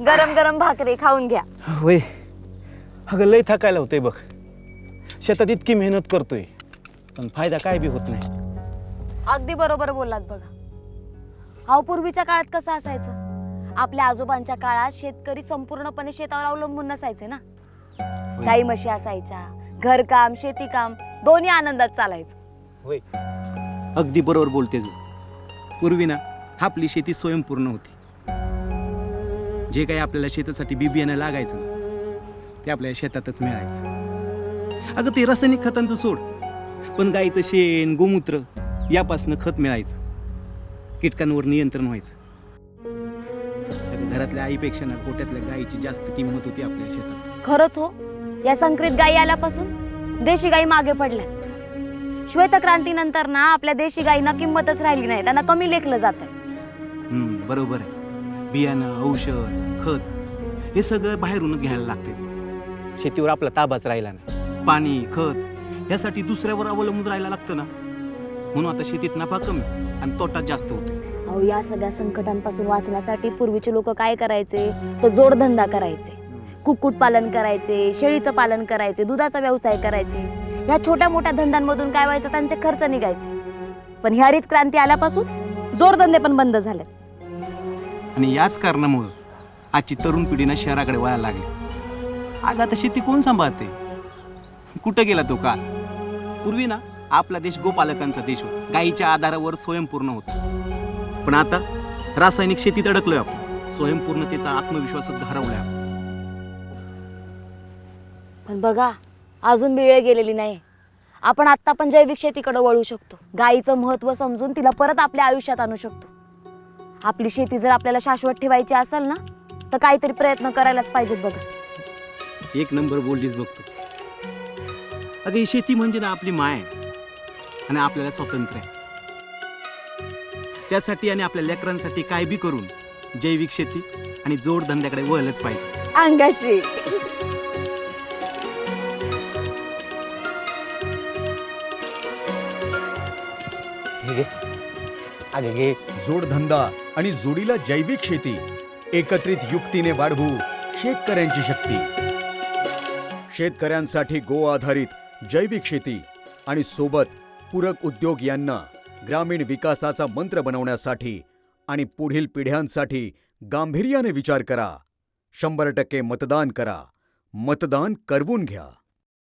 गरम गरम भाकरी खाऊन घ्या. वय अगं लय थकायला होतंय बघ. शेतात इतकी मेहनत करतोय. पण फायदा काय बी होत नाही. अगदी बरोबर बोललात बघा. अहो पूर्वीच्या काळात कसं असायचं? आपल्या आजोबांच्या काळात शेतकरी संपूर्णपणे शेतावर अवलंबून नसायचे ना? गाई म्हशी असायच्या घरकाम शेतीकाम दोन्ही आनंदात चालायचं. होय. अगदी बरोबर बोलतेस बघ. पूर्वी ना आपली शेती स्वयंपूर्ण होती. जे काही आपल्याला शेतासाठी बी बियाणं लागायचं ना ते आपल्या शेतातच मिळायचं. अगं ते रासायनिक खतांचं सोड. पण गाईचं शेण गोमूत्र यापासनं खत मिळायचं. कीटकांवर नियंत्रण व्हायचं. घरातल्या आईपेक्षा ना पोट्यातल्या गाईची जास्त किंमत होती आपल्या शेतात. खरंच हो? या संकरित गायी आल्यापासून देशी गायी मागे पडल्या श्वेतक्रांतीनंतर ना आपल्या देशी गायींना किंमतच राहिली नाही. त्यांना कमी लेखलं जात बरोबर आहे. बियाणं औषध खत हे सगळं बाहेरूनच घ्यायला लागते. शेतीवर आपला ताबाच राहिला नाही. पाणी खत यासाठी दुसऱ्यावर अवलंबून राहायला लागतं ना? म्हणून आता शेतीत नफा कमी आणि तोटा जास्त होतो. अहो या सगळ्या संकटांपासून वाचण्यासाठी पूर्वीचे लोक काय करायचे? तर जोडधंदा करायचे. कुक्कुट पालन करायचे शेळीचं पालन करायचे दुधाचा व्यवसाय करायचे. ह्या छोट्या मोठ्या धंद्यांमधून काय व्हायचं? त्यांचे खर्च निघायचे. पण ह्या हरित क्रांती आल्यापासून जोडधंदे पण बंद झालेत. आणि याच कारणामुळं आजची तरुण पिढीनं शहराकडे वळायला लागली. अगं आता शेती कोण सांभाळते? कुठं गेला तो काल पूर्वी ना आपला देश गोपालकांचा देश होता. गाईच्या आधारावर स्वयंपूर्ण होता. पण आता रासायनिक शेतीत अडकलोय आपण. स्वयंपूर्णतेचा आत्मविश्वासच घारवलाय पण बघा अजून बी वेळ गेलेली नाही. आपण आत्ता पण जैविक शेतीकडे वळू शकतो. गायीचं महत्त्व समजून तिला परत आपल्या आयुष्यात आणू शकतो. आपली शेती जर आपल्याला शाश्वत ठेवायची असेल ना तर काहीतरी प्रयत्न करायलाच पाहिजेत बघा. एक नंबर बोललीस बघतो अगं ही शेती म्हणजे ना आपली माय आहे आणि आपल्याला स्वातंत्र्य. आहे त्यासाठी आणि आपल्या लेकरांसाठी काय बी करून जैविक शेती आणि जोडधंद्याकडे वळलंच पाहिजे. अंगाशी. अगे घे जोडधंदा आणि जोडीला जैविक शेती एकत्रित युक्तीने वाढवू शेतकऱ्यांची शक्ती. शेतकऱ्यांसाठी गो आधारित जैविक शेती आणि सोबत पूरक उद्योग यांना ग्रामीण विकासाचा मंत्र बनवण्यासाठी आणि पुढील पिढ्यांसाठी गांभीर्याने विचार करा. शंभर टक्के मतदान करा. मतदान करवून घ्या.